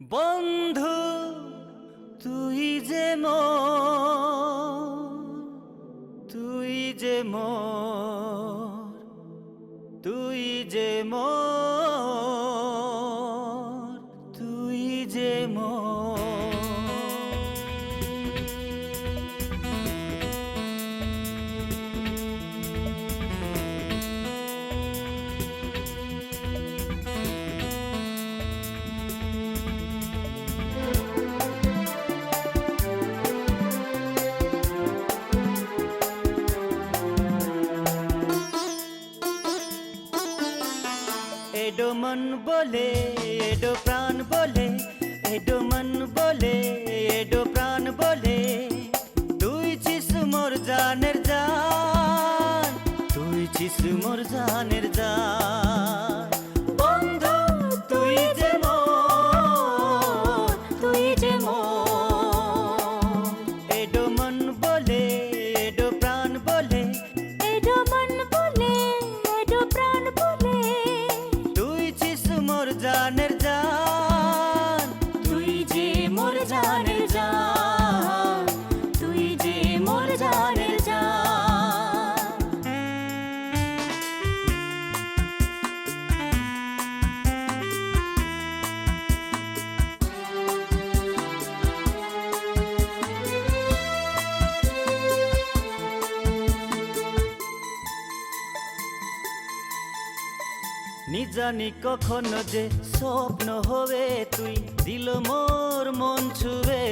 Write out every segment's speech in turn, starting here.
বন্ধু তুই যে ম তুই যে তুই যে ম তুই যে মোর। মন বলে, এডো প্রাণ বলে, এডো মন বলে, এডো প্রাণ বলে। তুই ছিস মোর জানের জান, তুই ছিস মোর জানের জান। জানের নিজানি কখন যে স্বপ্ন হবে তুই দিল মোর মন ছুবে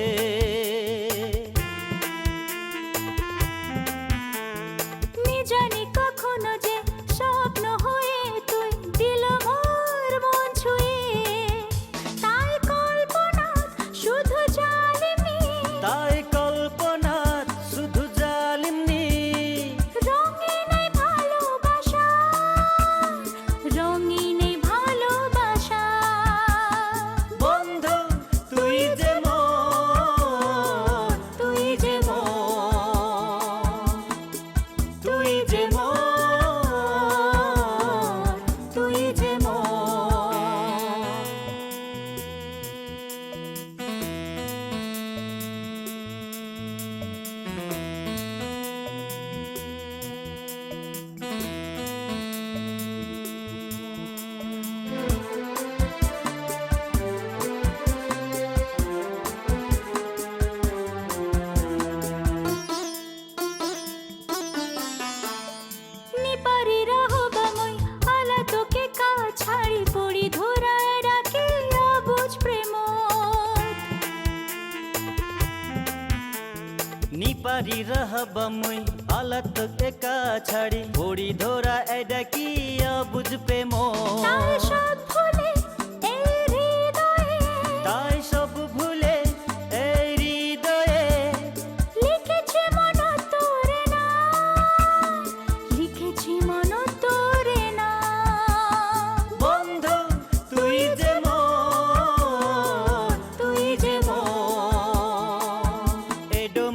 নিপারি রহবা মুই আলত একা ছাড়ি। বড়ি ধরা এডা কি বুঝ প্রেম? তাই সব ভুলে এই হৃদয়ে। তাই সব ভুলে এই হৃদয়ে। লিখেছি মন তোরে না লিখেছি মন তোরে না। বন্ধু তুই যে তুই যে এডো